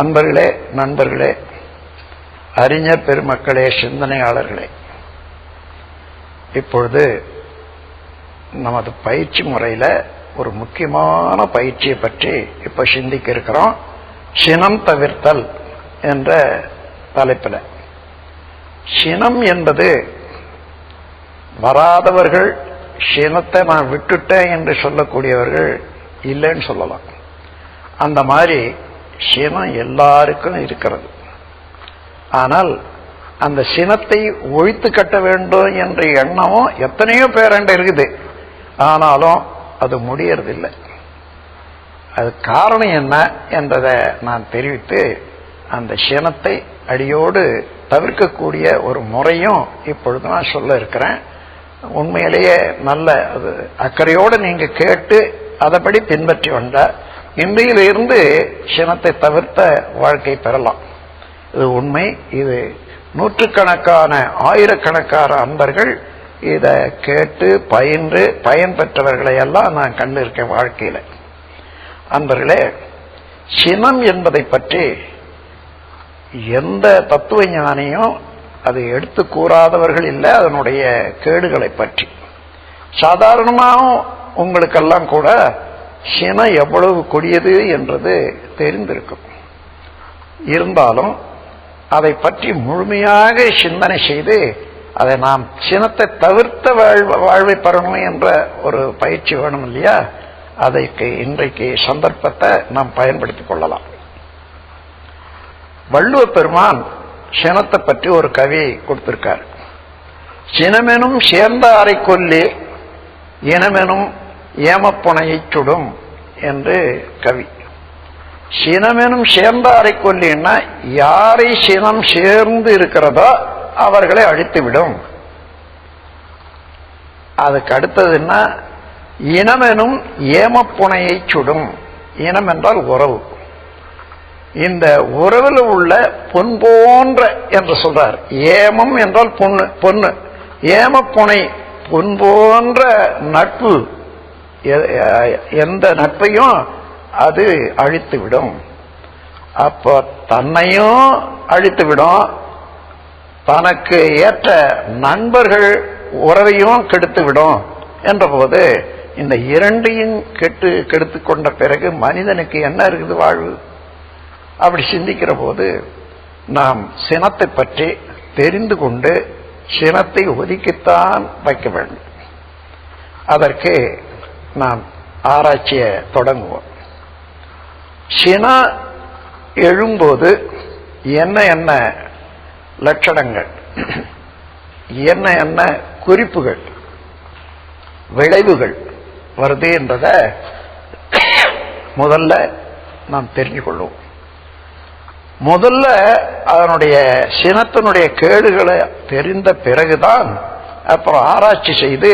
அன்பர்களே நண்பர்களே அறிஞர் பெருமக்களே சிந்தனையாளர்களே இப்பொழுது நமது பயிற்சி முறையில் ஒரு முக்கியமான பயிற்சியை பற்றி இப்ப சிந்திக்க இருக்கிறோம். சினம் தவிர்த்தல் என்ற தலைப்பில். சினம் என்பது வராதவர்கள் சினத்தை நான் விட்டுட்டேன் என்று சொல்லக்கூடியவர்கள் இல்லைன்னு சொல்லலாம். அந்த மாதிரி சினம் எல்லாருக்கும் இருக்கிறது. ஆனால் அந்த சினத்தை ஒழித்து கட்ட வேண்டும் என்ற எண்ணமும் எத்தனையோ பேரண்ட இருக்குது. ஆனாலும் அது முடியறதில்லை. அது காரணம் என்ன என்றதை நான் தெரிவித்து அந்த சினத்தை அடியோடு தவிர்க்கக்கூடிய ஒரு முறையும் இப்பொழுது நான் சொல்ல இருக்கிறேன். உண்மையிலேயே நல்ல அது அக்கறையோடு நீங்கள் கேட்டு அதைப்படி பின்பற்றி வந்தால் இன்றையிலிருந்து சினத்தை தவிர்த்த வாழ்க்கை பெறலாம். இது உண்மை. இது நூற்றுக்கணக்கான ஆயிரக்கணக்கான அன்பர்கள் இதை கேட்டு பயின்று பயன் பெற்றவர்களை எல்லாம் நான் கண்டிருக்கேன் வாழ்க்கையில். அன்பர்களே சினம் என்பதை பற்றி எந்த தத்துவ ஞானியும் அதை எடுத்து கூறாதவர்கள் இல்லை அதனுடைய கேடுகளை பற்றி. சாதாரணமாகவும் உங்களுக்கெல்லாம் கூட சினம் எவ்வளவு கொடியது என்றது தெரிந்திருக்கும். இருந்தாலும் அதை பற்றி முழுமையாக சிந்தனை செய்து அதை நாம் சினத்தை தவிர்த்த வாழ்வை பெறணும் என்ற ஒரு பயிற்சி வேணும் இல்லையா? அதற்கு இன்றைக்கு சந்தர்ப்பத்தை நாம் பயன்படுத்திக் கொள்ளலாம். வள்ளுவ பெருமான் சினத்தை பற்றி ஒரு கவியை கொடுத்திருக்கார். சினமெனும் சேர்ந்த அறை கொல்லி இனமெனும் ஏமப்புனையை சுடும் என்று கவி. சினமெனும் சேர்ந்த அறை கொல்லின்னா யாரை சினம் சேர்ந்து இருக்கிறதோ அவர்களை அழித்துவிடும். அதுக்கு அடுத்ததுன்னா இனமெனும் ஏமப்புனையை சுடும் இனம் என்றால் உறவு. இந்த உறவில் உள்ள பொன் போன்ற என்று சொல்றார். ஏமம் என்றால் பொண்ணு பொண்ணு. ஏமப்புனை பொன் போன்ற நட்பு எந்த நட்பையும் அது அழித்து விடும் அப்போ தன்னையும் அழித்து விடும் தனக்கு ஏற்ற நண்பர்கள் உறவையும் கெடுத்து விடும் என்ற போது இந்த இரண்டையும் கெட்டு கெடுத்து கொண்ட பிறகு மனிதனுக்கு என்ன இருக்குது வாழ்வு? அப்படி சிந்திக்கிற போது நாம் சினத்தை பற்றி தெரிந்து கொண்டு சினத்தை ஒதுக்கித்தான் வைக்க வேண்டும். அதற்கு நாம் ஆராய்ச்சியை தொடங்குவோம். சினா எழும்போது என்ன என்ன லட்சணங்கள் என்ன என்ன குறிப்புகள் விளைவுகள் வருது என்றத முதல்ல நாம் தெரிஞ்சு கொள்வோம் முதல்ல அதனுடைய சினத்தினுடைய கேடுகளை தெரிந்த பிறகுதான் அப்புறம் ஆராய்ச்சி செய்து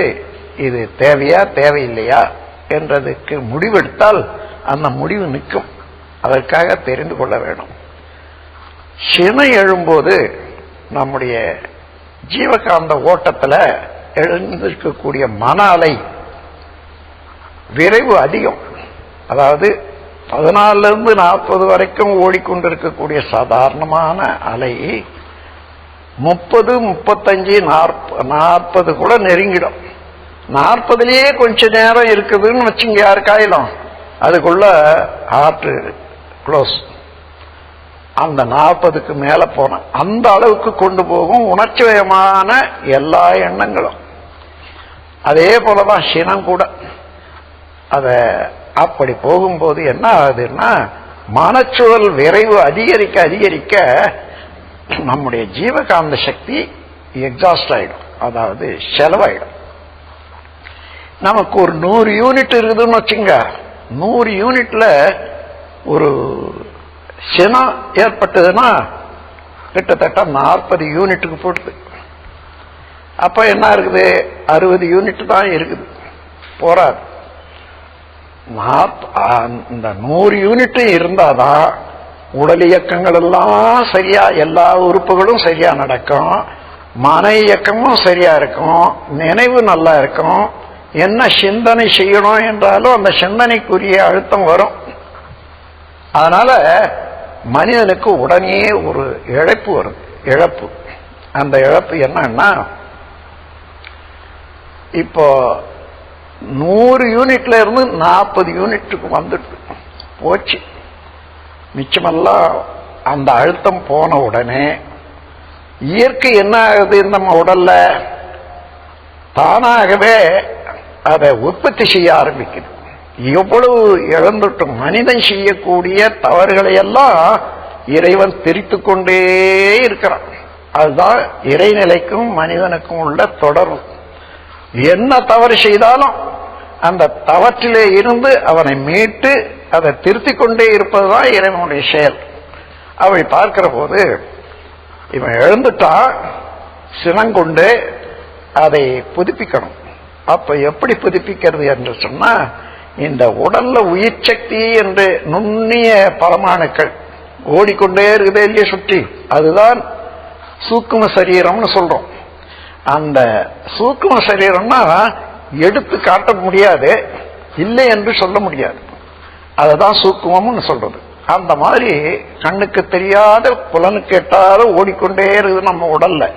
இது தேவையா தேவையில்லையா என்றதுக்கு முடிவெடுத்தால் அந்த முடிவு நிற்கும். அதற்காக தெரிந்து கொள்ள வேண்டும் சினை எழும்போது நம்முடைய ஜீவகாந்த ஓட்டத்தில் எழுந்திருக்கக்கூடிய மன அலை விரைவு அதிகம். அதாவது பதினாலிருந்து நாற்பது வரைக்கும் ஓடிக்கொண்டிருக்கக்கூடிய சாதாரணமான அலை முப்பது முப்பத்தஞ்சு நாற்பது கூட நெருங்கிடும். நாற்பதுலயே கொஞ்ச நேரம் இருக்குதுன்னு வச்சுங்க யாருக்காயிலும் அதுக்குள்ள ஹார்ட் க்ளோஸ் அந்த நாற்பதுக்கு மேல போன அந்த அளவுக்கு கொண்டு போகும் உணர்ச்சிவயமான எல்லா எண்ணங்களும். அதே போலதான் சினம் கூட. அத அப்படி போகும்போது என்ன ஆகுதுன்னா மனச்சூழல் விரைவு அதிகரிக்க அதிகரிக்க நம்முடைய ஜீவகாந்த சக்தி எக்ஸாஸ்ட் ஆயிடும். அதாவது செலவாயிடும். நமக்கு ஒரு நூறு யூனிட் இருக்குதுன்னு வச்சுங்க நூறு யூனிட்ல ஒரு சினம் ஏற்பட்டதுன்னா கிட்டத்தட்ட நாற்பது யூனிட்டுக்கு போடுது. அப்ப என்ன இருக்குது? அறுபது யூனிட் தான் இருக்குது. போறாது. இந்த நூறு யூனிட் இருந்தாதான் உடல் இயக்கங்கள் எல்லாம் சரியா எல்லா உறுப்புகளும் சரியா நடக்கும். மன இயக்கமும் சரியா இருக்கும். நினைவு நல்லா இருக்கும். என்ன சிந்தனை செய்யணும் என்றாலும் அந்த சிந்தனைக்குரிய அழுத்தம் வரும். அதனால மனிதனுக்கு உடனே ஒரு இழப்பு வரும் இழப்பு. அந்த இழப்பு என்னன்னா இப்போ நூறு யூனிட்ல இருந்து நாற்பது யூனிட்டுக்கு வந்துட்டு போச்சு. மிச்சமெல்லாம் அந்த அழுத்தம் போன உடனே இயற்கை என்ன ஆகுது நம்ம உடல்ல? தானாகவே அதை உற்பத்தி செய்ய ஆரம்பிக்குது. எவ்வளவு இழந்துட்டும் மனிதன் செய்யக்கூடிய தவறுகளை எல்லாம் இறைவன் திரித்து கொண்டே இருக்கிறான். அதுதான் இறைநிலைக்கும் மனிதனுக்கும் உள்ள தொடர்பு. என்ன தவறு செய்தாலும் அந்த தவற்றிலே இருந்து அவனை மீட்டு அதை திருத்திக் கொண்டே இருப்பதுதான் இறைவனுடைய செயல். அப்படி பார்க்கிற போது இவன் எழுந்துட்டான் சினங்கொண்டு அதை புதுப்பிக்கணும். அப்ப எப்படி புதுப்பிக்கிறது என்று சொன்னா இந்த உடல்ல உயிர் சக்தி என்று நுண்ணிய பரமாணுக்கள் ஓடிக்கொண்டே இருக்குதே இல்லையே சுற்றி. அதுதான் சூக்கும சரீரம்னு சொல்றோம். அந்த சூக்கும சரீரம்னா எடுத்து காட்ட முடியாது இல்லை என்று சொல்ல முடியாது. அதுதான் சூக்குமம்னு சொல்றது. அந்த மாதிரி கண்ணுக்கு தெரியாத புலனுக்கு எட்டாத ஓடிக்கொண்டே இருக்குது நம்ம உடல்ல.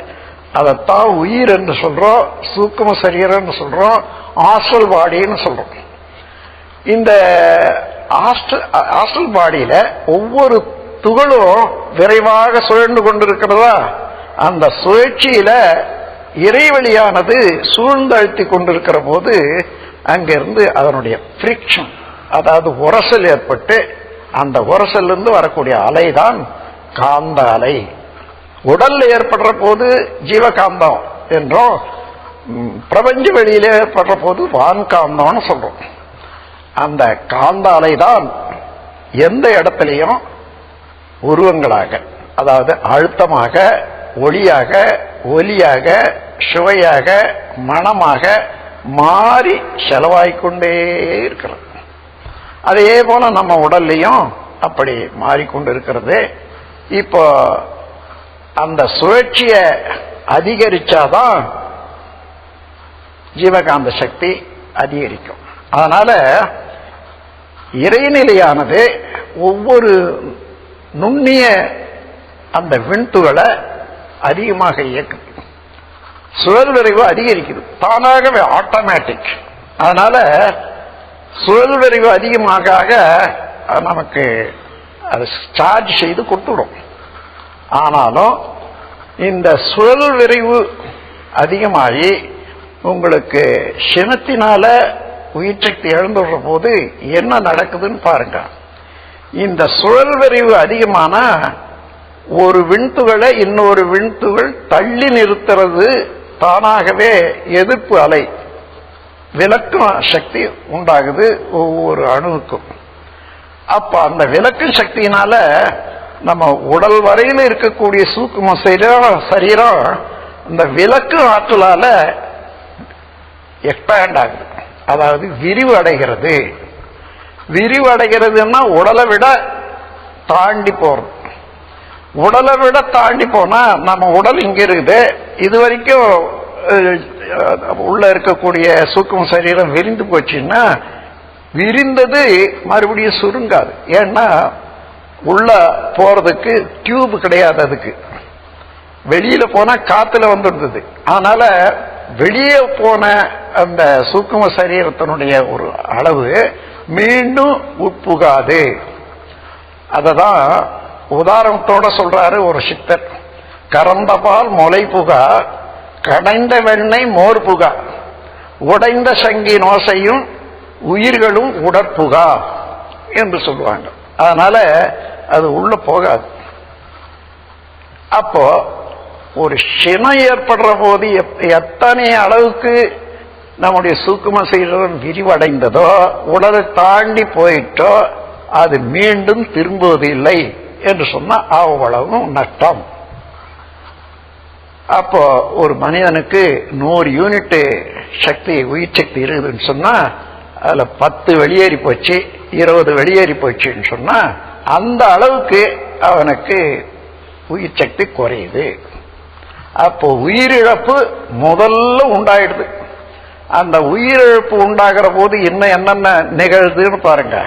அதைத்தான் உயிர் என்று சொல்றோம் சூக்கும சரீரன்னு சொல்றோம் ஆஸ்டல் பாடின்னு சொல்றோம். இந்த ஆஸ்டல் பாடியில ஒவ்வொரு துகளும் விரைவாக சுழன்று கொண்டிருக்கிறதா? அந்த சுழற்சியில இறைவெளியானது சூழ்ந்தழுத்தி கொண்டிருக்கிற போது அங்கிருந்து அதனுடைய பிரிக்ஷன் அதாவது உரசல் ஏற்பட்டு அந்த உரசல் இருந்து வரக்கூடிய அலைதான் காந்த அலை. உடல்ல ஏற்படுற போது ஜீவகாந்தம் என்றும். பிரபஞ்ச வெளியில ஏற்படுற போது வான்காந்தம்னு சொல்றோம். அந்த காந்த அலைதான் எந்த இடத்துலையும் உருவங்களாக அதாவது அழுத்தமாக ஒளியாக ஒலியாக சுவையாக மனமாக மாறி செலவாய்க்கொண்டே இருக்கிறது. அதே போல நம்ம உடல்லையும் அப்படி மாறிக்கொண்டு இருக்கிறது. இப்போ அந்த சுழற்சிய அதிகரிச்சாதான் ஜீவகாந்த சக்தி அதிகரிக்கும். அதனால இறைநிலையானது ஒவ்வொரு நுண்ணிய அந்த விண்துகளை அதிகமாக இயக்குது சுழல் விரைவு அதிகரிக்குது. தானாகவே ஆட்டோமேட்டிக் அதனால சுழல் விரைவு அதிகமாக ஆக நமக்கு அது சார்ஜ் செய்து கொடுத்துடும். ஆனாலும் இந்த சுழல் விரைவு அதிகமாகி உங்களுக்கு சினத்தினால உயிர் சக்தி இழந்துடுற போது என்ன நடக்குதுன்னு பாருங்க. இந்த சுழல் விரைவு அதிகமான ஒரு விண்துகளை இன்னொரு விண்துகள் தள்ளி நிறுத்துறது தானாகவே எதிர்ப்பு அலை விளக்கும் சக்தி உண்டாகுது ஒவ்வொரு அணுவுக்கும். அப்ப அந்த விளக்கும் சக்தியினால நம்ம உடல் வரையில் இருக்கக்கூடிய சூக்கும சரீரம் சரீரம் இந்த விளக்கு ஆற்றலால எக்ஸ்பேண்ட் ஆகுது. அதாவது விரிவடைகிறது விரிவடைகிறதுன்னா உடலை விட தாண்டி போறது உடலை விட தாண்டி போனா நம்ம உடல் இங்க இருக்குது. இது வரைக்கும் உள்ள இருக்கக்கூடிய சூக்கும சரீரம் விரிந்து போச்சுன்னா விரிந்தது மறுபடியும் சுருங்காது. ஏன்னா உள்ள போறதுக்கு டியூப் கிடையாது அதுக்கு. வெளியில போனா காத்துல வந்துடுது. அதனால வெளியே போன அந்த சூக்கும சரீரத்தினுடைய ஒரு அளவு மீண்டும் உட்புகாது. அததான் உதாரணத்தோட சொல்றாரு ஒரு சித்தர். கறந்த பால் முளை புகா கடைந்த வெண்ணெய் மோர் புகா உடைந்த சங்கி நோசையும் உயிர்களும் உடற்புகா என்று சொல்லுவாங்க. அதனால அது உள்ள போகாது. அப்போ ஒரு சினம் ஏற்படுற போது எத்தனை அளவுக்கு நம்முடைய சூக்கும சீரன் விரிவடைந்ததோ உடலை தாண்டி போயிட்டோ அது மீண்டும் திரும்புவது இல்லை என்று சொன்னா அவ்வளவும் நஷ்டம் அப்போ ஒரு மனிதனுக்கு நூறு யூனிட் சக்தி உயிர் சக்தி இருக்குதுன்னு சொன்னா அதுல பத்து வெளியேறி போச்சு இருபது வெளியேறி போச்சுன்னு சொன்னா அந்த அளவுக்கு அவனுக்கு உயிர் சக்தி குறையுது. அப்போ உயிரிழப்பு முதல்ல உண்டாயிடுது. அந்த உயிரிழப்பு உண்டாகிற போது என்ன என்னென்ன நிகழ்துன்னு பாருங்க.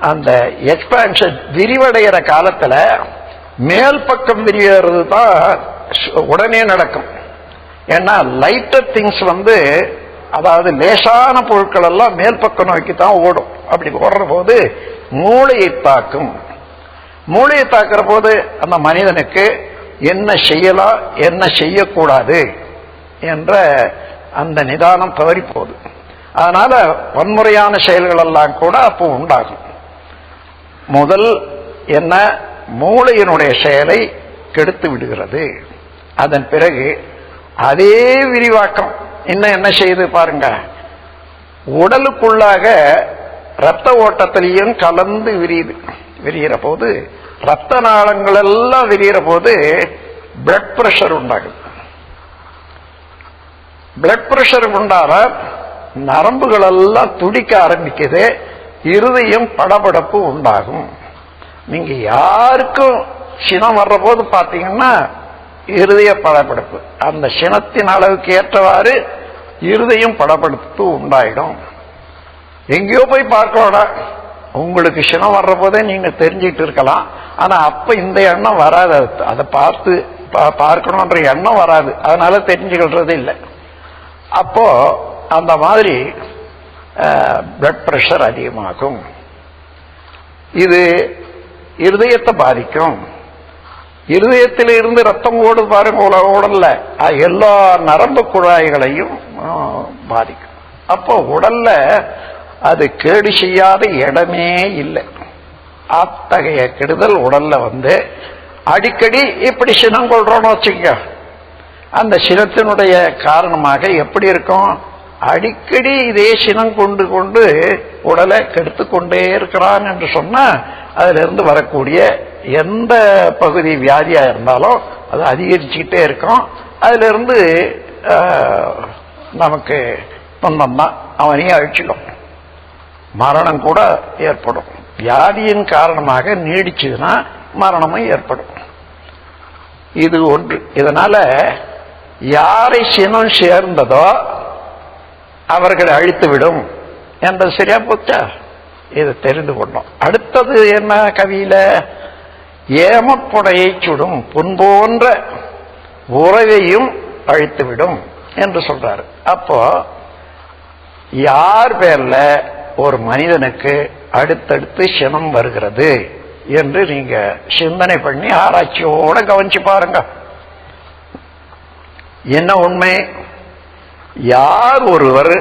அந்த எக்ஸ்பான்ஷன் விரிவடைகிற காலத்துல மேல் பக்கம் விரிகிறது தான் உடனே நடக்கும். ஏன்னா லைட்டர் திங்ஸ் வந்து அதாவது லேசான பொருட்கள் எல்லாம் மேல் பக்கம் நோக்கி தான் ஓடும். அப்படி ஓடுற போது மூளையை தாக்கும். மூளையை தாக்குற போது அந்த மனிதனுக்கு என்ன செய்யலாம் என்ன செய்யக்கூடாது என்ற அந்த நிதானம் தவறி போகுது அதனால வன்முறையான செயல்கள் எல்லாம் கூட அப்போ உண்டாகும். முதல் என்ன? மூளையினுடைய செயலை கெடுத்து விடுகிறது. அதன் பிறகு அதே விரிவாக்கம் இன்னும் என்ன செய்யுது பாருங்க. உடலுக்குள்ளாக ரத்த ஓட்டத்திலையும் கலந்து விரியுது. விரிகிற போது ரத்த நாளங்கள் எல்லாம் விரிகிற போது பிளட் பிரஷர் உண்டாகுது. பிளட் பிரஷர் உண்டான நரம்புகள் எல்லாம் துடிக்க ஆரம்பிக்குது. இருதயம் படபடப்பு உண்டாகும். நீங்க யாருக்கும் சினம் வர்ற போது பாத்தீங்கன்னா இருதய படப்படுப்பு. அந்த சினத்தின் அளவுக்கு ஏற்றவாறு இருதயம் படப்படுத்து உண்டாயிடும். எங்கேயோ போய் பார்க்கலாம் உங்களுக்கு சினம் வர்ற போதே நீங்க தெரிஞ்சிட்டு இருக்கலாம். ஆனா அப்ப இந்த எண்ணம் வராது. அது- அதை பார்த்து பா- பார்க்கணுன்ற எண்ணம் வராது. அதனால தெரிஞ்சுக்கிறது இல்லை. அப்போ அந்த மாதிரி பிளட் பிரஷர் அதிகமாகும். இது இருதயத்தை பாதிக்கும். இருதயத்தில் இருந்து ரத்தம் ஓடு பாருங்க ஓட- ஓடல. எல்லா நரம்பு குழாய்களையும் பாதிக்கும். அப்போ உடல்ல அது கேடு செய்யாத இடமே இல்லை. அத்தகைய கெடுதல் உடல்ல வந்து அடிக்கடி இப்படி சினம் கொள்றோம்னு வச்சுக்க அந்த சினத்தினுடைய காரணமாக எப்படி இருக்கும்? அடிக்கடி இதே சினம் கொண்டு கொண்டு உடலை கெடுத்து கொண்டே இருக்கிறான் என்று சொன்னா அதிலிருந்து வரக்கூடிய எந்த பகுதி வியாதியா இருந்தாலும் அது அதிகரிச்சுக்கிட்டே இருக்கும். அதிலிருந்து நமக்கு துன்பம் தான் அவனையும் அழிச்சிடும். மரணம் கூட ஏற்படும். வியாதியின் காரணமாக நீடிச்சதுன்னா மரணமும் ஏற்படும். இது ஒன்று. இதனால யாரை சினம் சேர்ந்ததோ அவர்களை அழித்துவிடும் என்ற சரியா போச்சா? இது தெரிந்து கொண்டோம். அடுத்தது என்ன கவியில? ஏமப்புடையை சுடும் புண் போன்ற உறவையும் அழித்துவிடும் என்று சொல்றாரு. அப்போ யார் பேர்ல ஒரு மனிதனுக்கு அடுத்தடுத்து சினம் வருகிறது என்று நீங்க சிந்தனை பண்ணி ஆராய்ச்சியோட கவனிச்சு பாருங்க. என்ன உண்மை? யார் ஒருவர்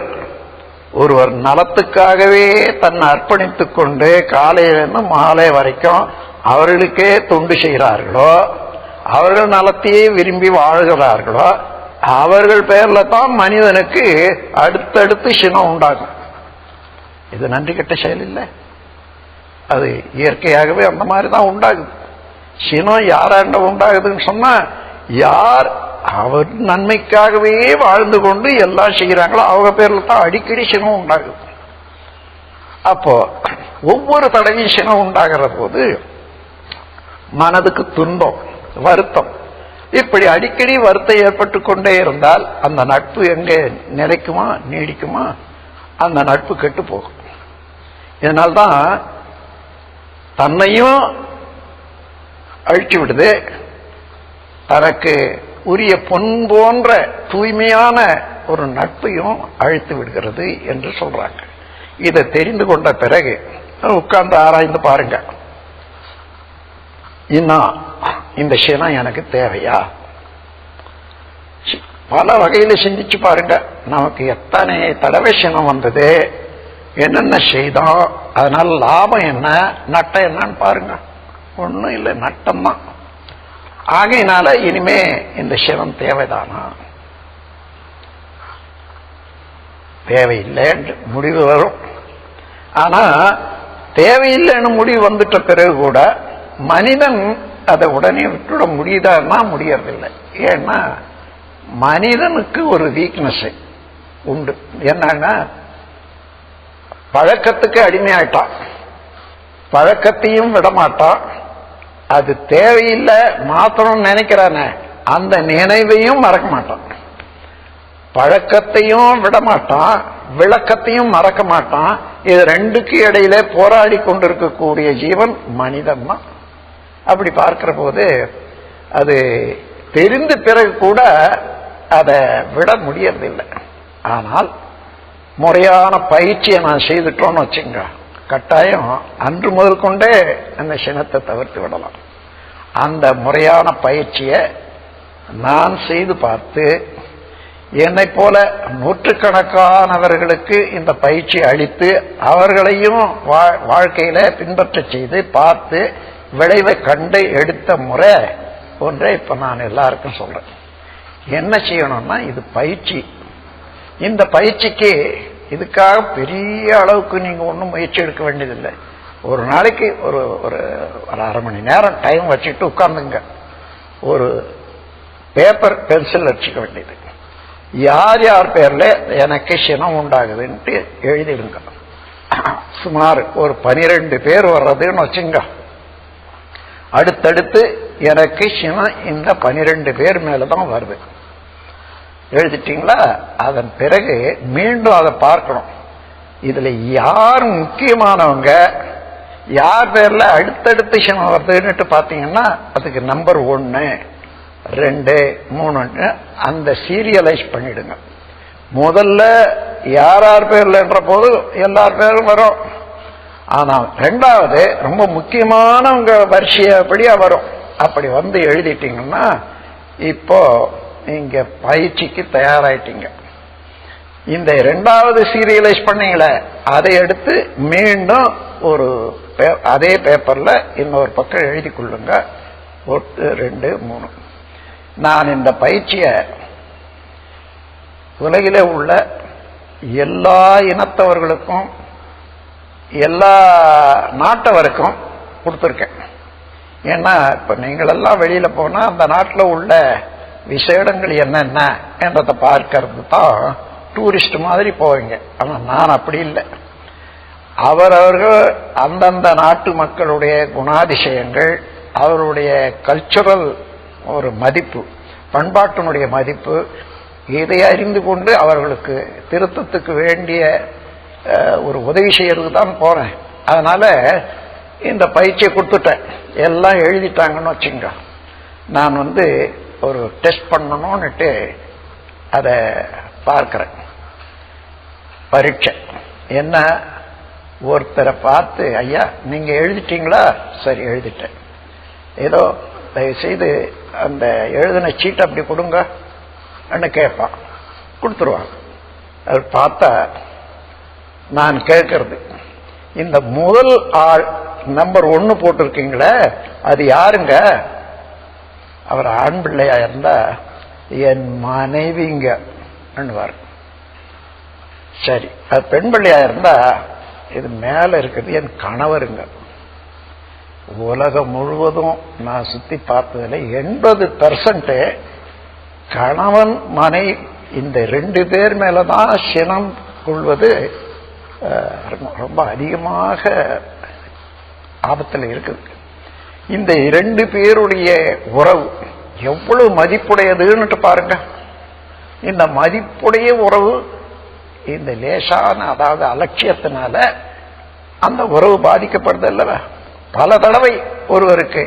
ஒருவர் நலத்துக்காகவே தன்னை அர்ப்பணித்துக் கொண்டு காலையிலிருந்து மாலை வரைக்கும் அவர்களுக்கே தொண்டு செய்கிறார்களோ அவர்கள் நலத்தையே விரும்பி வாழ்கிறார்களோ அவர்கள் பெயர்ல தான் மனிதனுக்கு அடுத்தடுத்து சினம் உண்டாகும். இது நன்றி கெட்ட செயல் இல்லை. அது இயற்கையாகவே அந்த மாதிரி தான் உண்டாகுது. சினம் யாராண்ட உண்டாகுதுன்னு சொன்னா யார் அவர் நன்மைக்காகவே வாழ்ந்து கொண்டு எல்லாம் செய்கிறாங்களோ அவங்க பேர்ல தான் அடிக்கடி சினம் உண்டாகுது. அப்போ ஒவ்வொரு தடவையும் சினம் உண்டாகிற போது மனதுக்கு துன்பம் வருத்தம். இப்படி அடிக்கடி வருத்தம் ஏற்பட்டு கொண்டே இருந்தால் அந்த நட்பு எங்கே நிலைக்குமா நீடிக்குமா? அந்த நட்பு கெட்டு போகும். இதனால்தான் தன்னையும் அழிச்சு விடுது. தனக்கு உரிய பொன் போன்ற தூய்மையான ஒரு நட்பையும் அழித்து விடுகிறது என்று சொல்றாங்க. இதை தெரிந்து கொண்ட பிறகு உட்கார்ந்து ஆராய்ந்து பாருங்க. இன்னும் இந்த சினம் எனக்கு தேவையா? சி- பல வகையில சிந்திச்சு பாருங்க. நமக்கு எத்தனை தடவை சினம் வந்தது? என்னென்ன செய்தோம்? அதனால லாபம் என்ன? நட்டம் என்னன்னு பாருங்க. ஒன்றும் இல்லை நட்டம் தான் ஆகையினால இனிமே இந்த சிவம் தேவைதானா? தேவையில்லை என்று முடிவு வரும். ஆனா தேவையில்லைன்னு முடிவு வந்துட்ட பிறகு கூட மனிதன் அதை உடனே விட்டுட முடியுதான்னா முடியறதில்லை. ஏன்னா மனிதனுக்கு ஒரு வீக்னஸ் உண்டு. என்னன்னா பழக்கத்துக்கு அடிமையாயிட்டான். பழக்கத்தையும் விடமாட்டான். அது தேவையில்லை மாத்தணும்னு நினைக்கிறானே அந்த நினைவையும் மறக்க மாட்டான். பழக்கத்தையும் விடமாட்டான் விளக்கத்தையும் மறக்க மாட்டான். இது ரெண்டுக்கு இடையில போராடி கொண்டிருக்கக்கூடிய ஜீவன் மனிதன் தான். அப்படி பார்க்கிற போது அது தெரிந்த பிறகு கூட அதை விட முடியறதில்லை. ஆனால் முறையான பயிற்சியை நான் செய்துட்டோன்னு வச்சுங்க கட்டாயம் அன்று முதல் கொண்டே அந்த சினத்தை தவிர்த்து விடலாம். அந்த முறையான பயிற்சியை நான் செய்து பார்த்து என்னை போல நூற்றுக்கணக்கானவர்களுக்கு இந்த பயிற்சி அளித்து அவர்களையும் வாழ்க்கையில பின்பற்ற செய்து பார்த்து விளைவை கண்டு எடுத்த முறை ஒன்றை இப்ப நான் எல்லாருக்கும் சொல்றேன். என்ன செய்யணும்னா இது பயிற்சி. இந்த பயிற்சிக்கு இதுக்காக பெரிய அளவுக்கு நீங்கள் ஒன்றும் முயற்சி எடுக்க வேண்டியதில்லை. ஒரு நாளைக்கு ஒரு ஒரு ஒரு அரை மணி நேரம் டைம் வச்சுட்டு உட்காந்துங்க ஒரு பேப்பர் பென்சில் வச்சுக்க வேண்டியது. யார் யார் பேரில் எனக்கு சினம் உண்டாகுதுன்ட்டு எழுதிடுங்க. சுமார் ஒரு பனிரெண்டு பேர் வர்றதுன்னு வச்சுங்க. அடுத்தடுத்து எனக்கு சினம் இந்த பனிரெண்டு பேர் மேலே தான் வருது. எழுதிட்டீங்களா? அதன் பிறகு மீண்டும் அதை பார்க்கணும். இதுல யார் முக்கியமானவங்க? யார் பேர்ல அடுத்தடுத்து சினம் வருதுன்னுட்டு பாத்தீங்கன்னா அதுக்கு நம்பர் ஒன்னு ரெண்டு மூணுன்னு அந்த சீரியலைஸ் பண்ணிடுங்க. முதல்ல யார் யார் பேர்லன்ற போது எல்லார் பேரும் வரும். ஆனா ரெண்டாவது ரொம்ப முக்கியமானவங்க வரிசையப்படியா வரும். அப்படி வந்து எழுதிட்டீங்கன்னா இப்போ நீங்க பயிற்சிக்கு தயாராயிட்டீங்க. இந்த ரெண்டாவது சீரியலைஸ் பண்ணீங்களே அதை எடுத்து மீண்டும் ஒரு அதே பேப்பர்ல இன்னொரு பக்கம் எழுதி கொள்ளுங்க. ஒட்டு ரெண்டு மூணு. நான் இந்த பயிற்சியை உலகிலே உள்ள எல்லா இனத்தவர்களுக்கும் எல்லா நாட்டவருக்கும் கொடுத்துருக்கேன். ஏன்னா இப்ப நீங்களெல்லாம் வெளியில போனா அந்த நாட்டில் உள்ள விசேடங்கள் என்னென்ன என்றதை பார்க்கறது தான் டூரிஸ்ட் மாதிரி போவீங்க. ஆனா நான் அப்படி இல்லை. அவரவர்கள் அந்தந்த நாட்டு மக்களுடைய குணாதிசயங்கள் அவருடைய கல்ச்சுரல் ஒரு மதிப்பு பண்பாட்டினுடைய மதிப்பு இதை அறிந்து கொண்டு அவர்களுக்கு திருத்தத்துக்கு வேண்டிய ஒரு உதவி செய்யறதுக்கு தான் போறேன். அதனால இந்த பயிற்சியை கொடுத்துட்டேன். எல்லாம் எழுதிட்டாங்கன்னு வச்சுங்க நான் வந்து ஒரு டெஸ்ட் பண்ணணும்னுட்டு அதை பார்க்கிறேன். பரீட்சை. என்ன? ஒருத்தரை பார்த்து ஐயா நீங்க எழுதிட்டீங்களா? சரி எழுதிட்டேன். ஏதோ தயவுசெய்து அந்த எழுதின சீட்டை அப்படி கொடுங்க. கேட்பான். கொடுத்துருவாங்க. அது பார்த்தா நான் கேட்கறது இந்த முதல் ஆள் நம்பர் ஒன்னு போட்டிருக்கீங்களே அது யாருங்க? அவர் ஆண் பிள்ளையா இருந்தா என் மனைவிங்க சரி அது பெண் பிள்ளையா இருந்தா இது மேல இருக்குது என் கணவருங்க. உலகம் முழுவதும் நான் சுத்தி பார்த்ததுல எண்பது பெர்சன்ட் கணவன் மனை இந்த ரெண்டு பேர் மேலதான் சினம் கொள்வது ரொம்ப அதிகமாக ஆபத்தில் இருக்குது. இந்த இரண்டு பேருடைய உறவு எவ்வளவு மதிப்புடையதுன்னுட்டு பாருங்க. இந்த மதிப்புடைய உறவு இந்த லேசான அதாவது அலட்சியத்தினால அந்த உறவு பாதிக்கப்படுது அல்லவா? பல தடவை ஒருவருக்கு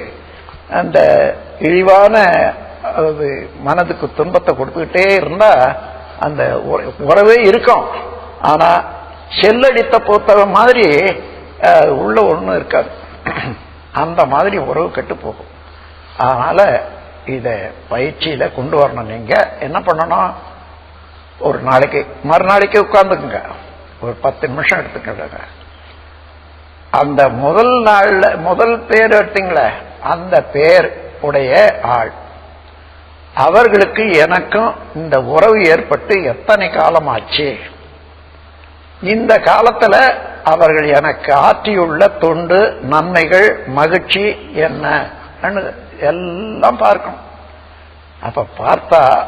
அந்த இழிவான அதாவது மனதுக்கு துன்பத்தை கொடுத்துக்கிட்டே இருந்தா அந்த உறவே இருக்கும். ஆனா செல்லடித்த புத்தகம் மாதிரி உள்ள ஒண்ணு இருக்காது. அந்த மாதிரி உறவு கெட்டு போகும். அதனால இதை பயிற்சியில கொண்டு வரணும். நீங்க என்ன பண்ணணும்? ஒரு நாளைக்கு மறுநாளைக்கு உட்கார்ந்துக்குங்க. ஒரு பத்து நிமிஷம் எடுத்துக்கிடுங்க அந்த முதல் நாள்ல முதல் பேர் எடுத்தீங்களே அந்த பேர் உடைய ஆள். அவர்களுக்கு எனக்கும் இந்த உறவு ஏற்பட்டு எத்தனை காலம் ஆச்சு இந்த காலத்துல அவர்கள் எனக்கு ஆற்றியுள்ள தொண்டு நன்மைகள் மகிழ்ச்சி என்ன? எல்லாம் பார்க்கணும். அப்ப பார்த்தா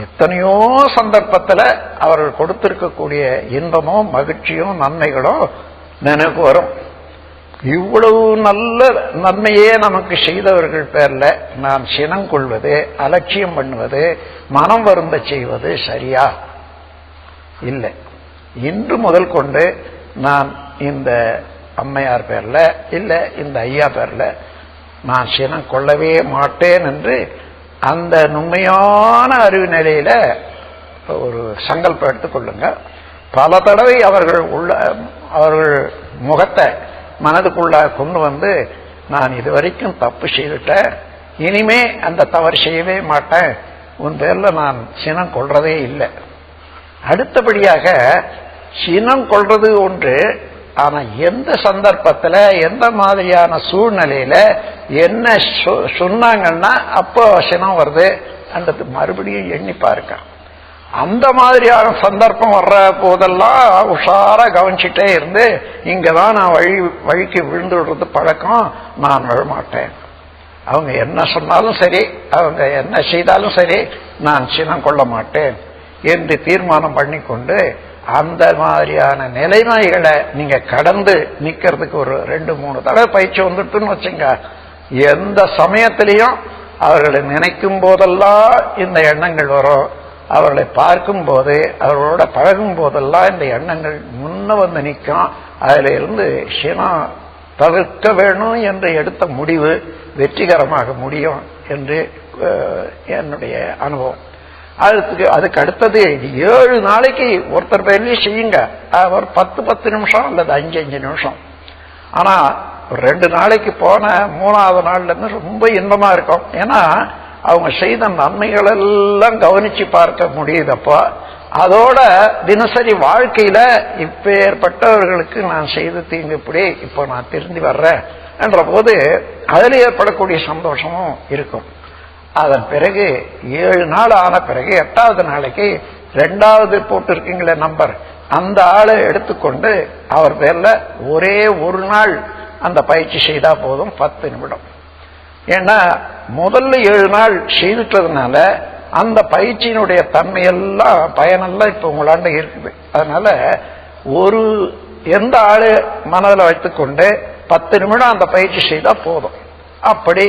எத்தனையோ சந்தர்ப்பத்தில் அவர்கள் கொடுத்திருக்கக்கூடிய இன்பமும் மகிழ்ச்சியும் நன்மைகளும் நினைவு வரும். இவ்வளவு நல்ல நன்மையே நமக்கு செய்தவர்கள் பேர்ல நாம் சினம் கொள்வது அலட்சியம் பண்ணுவது மனம் வருந்த செய்வது சரியா? இல்லை. இன்று முதல் கொண்டு நான் இந்த அம்மையார் பேர்ல இல்ல இந்த ஐயா பேர்ல நான் சினம் கொள்ளவே மாட்டேன் என்று அந்த நுண்மையான அறிவு நிலையில ஒரு சங்கல்பம் எடுத்துக்கொள்ளுங்க பல தடவை அவர்கள் உள்ள அவர்கள் முகத்தை மனதுக்குள்ள கொண்டு வந்து நான் இதுவரைக்கும் தப்பு செய்துட்டேன். இனிமே அந்த தவறு செய்யவே மாட்டேன். உன் பேர்ல நான் சினம் கொள்றதே இல்லை. அடுத்தபடியாக சினம் கொள்றது ஒன்று ஆனா எந்த சந்தர்ப்பத்துல எந்த மாதிரியான சூழ்நிலையில என்ன சொ- சொன்னாங்கன்னா அப்போ சினம் வருது அந்த மறுபடியும் எண்ணி பாருங்க. அந்த மாதிரியான சந்தர்ப்பம் வர்ற போதெல்லாம் உஷாரா கவனிச்சுட்டே இருந்து இங்கதான் நான் வழி வழிக்கு விழுந்து விடுறது பழக்கம் நான் விழமாட்டேன். அவங்க என்ன சொன்னாலும் சரி அவங்க என்ன செய்தாலும் சரி நான் சினம் கொள்ள மாட்டேன் என்று தீர்மானம் பண்ணிக்கொண்டு அந்த மாதிரியான நிலைமைகளை நீங்க கடந்து நிக்கிறதுக்கு ஒரு ரெண்டு மூணு தடவை பயிற்சி வந்துட்டுன்னு வச்சுங்க. எந்த சமயத்திலையும் அவர்களை நினைக்கும் போதெல்லாம் இந்த எண்ணங்கள் வரும். அவர்களை பார்க்கும் போது அவர்களோட பழகும் போதெல்லாம் இந்த எண்ணங்கள் முன்ன வந்து நிற்கும். அதுல இருந்து சினம் தவிர்க்க வேணும் என்று எடுத்த முடிவு வெற்றிகரமாக முடியும் என்று என்னுடைய அனுபவம். அதுக்கு அதுக்கு அடுத்தது ஏழு நாளைக்கு ஒருத்தர் பேர்லயும் செய்யுங்க? ஒரு பத்து பத்து நிமிஷம் அல்லது அஞ்சு அஞ்சு நிமிஷம். ஆனா ஒரு ரெண்டு நாளைக்கு போன மூணாவது நாள்ல இருந்து ரொம்ப இன்பமா இருக்கும். ஏன்னா அவங்க செய்த நன்மைகள் எல்லாம் கவனிச்சு பார்க்க முடியுதப்போ அதோட தினசரி வாழ்க்கையில இப்பேற்பட்டவர்களுக்கு நான் செய்த தீங்கு இப்படி இப்போ நான் திருந்தி வர்றேன். என்ற போது அதில் ஏற்படக்கூடிய சந்தோஷமும் இருக்கும். அதன் பிறகு ஏழு நாள் ஆன பிறகு எட்டாவது நாளைக்கு ரெண்டாவது போட்டிருக்கீங்களே நம்பர் அந்த ஆளை எடுத்துக்கொண்டு அவர் பேர்ல ஒரே ஒரு நாள் அந்த பயிற்சி செய்தா போதும் பத்து நிமிடம். ஏன்னா முதல்ல ஏழு நாள் செய்துட்டதுனால அந்த பயிற்சியினுடைய தன்மையெல்லாம் பயனெல்லாம் இப்ப உங்களாண்ட இருக்குது. அதனால ஒரு எந்த ஆளு மனதில் வைத்துக்கொண்டு பத்து நிமிடம் அந்த பயிற்சி செய்தா போதும். அப்படி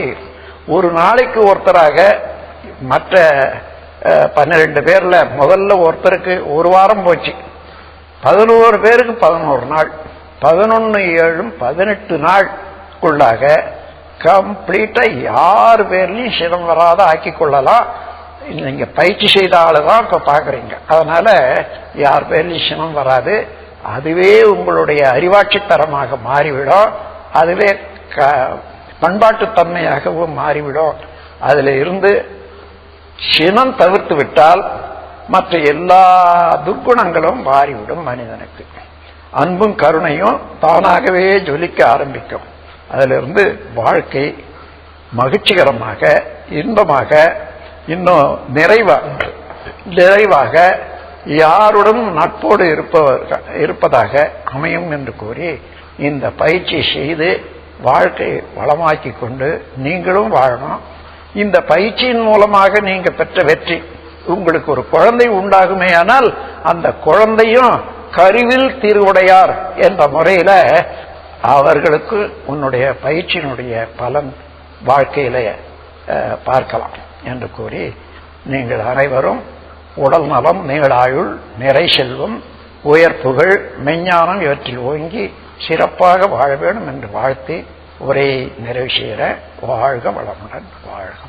ஒரு நாளைக்கு ஒருத்தராக மற்ற பன்னிரெண்டு பேர்ல முதல்ல ஒருத்தருக்கு ஒரு வாரம் போச்சு. பதினோரு பேருக்கு பதினோரு நாள். பதினொன்னு ஏழும் பதினெட்டு நாளுக்குள்ளாக கம்ப்ளீட்டா யார் பேர்லயும் சிரம் வராத ஆக்கி கொள்ளலாம். நீங்க பயிற்சி செய்த ஆளு தான் இப்ப பாக்குறீங்க. அதனால யார் பேர்லயும் சினம் வராது. அதுவே உங்களுடைய அறிவாட்சித்தரமாக மாறிவிடும். அதுவே பண்பாட்டு தன்மையாகவும் மாறிவிடும். அதுல இருந்து சினம் தவிர்த்து விட்டால் மற்ற எல்லா துர்க்குணங்களும் மாறிவிடும் மனிதனுக்கு. அன்பும் கருணையும் தானாகவே ஜொலிக்க ஆரம்பிக்கும். அதிலிருந்து வாழ்க்கை மகிழ்ச்சிகரமாக இன்பமாக இன்னும் நிறைவாக நிறைவாக யாருடன் நட்போடு இருப்பவர்கள் இருப்பதாக அமையும் என்று கூறி இந்த பயிற்சி செய்து வாழ்க்கையை வளமாக்கி கொண்டு நீங்களும் வாழணும். இந்த பயிற்சியின் மூலமாக நீங்க பெற்ற வெற்றி. உங்களுக்கு ஒரு குழந்தை உண்டாகுமேயானால் அந்த குழந்தையும் கருவில் திருவுடையார் என்ற முறையில அவர்களுக்கு உன்னுடைய பயிற்சியினுடைய பலன் வாழ்க்கையில பார்க்கலாம் என்று கூறி நீங்கள் அனைவரும் உடல் நலம் நீளாயுள் நிறை செல்வம் உயர் புகழ் மெஞ்ஞானம் இவற்றில் ஓங்கி சிறப்பாக வாழ வேண்டும் என்று வாழ்த்தி உரையை நிறைவு செய்கிற வாழ்க வளமுடன் வாழ்க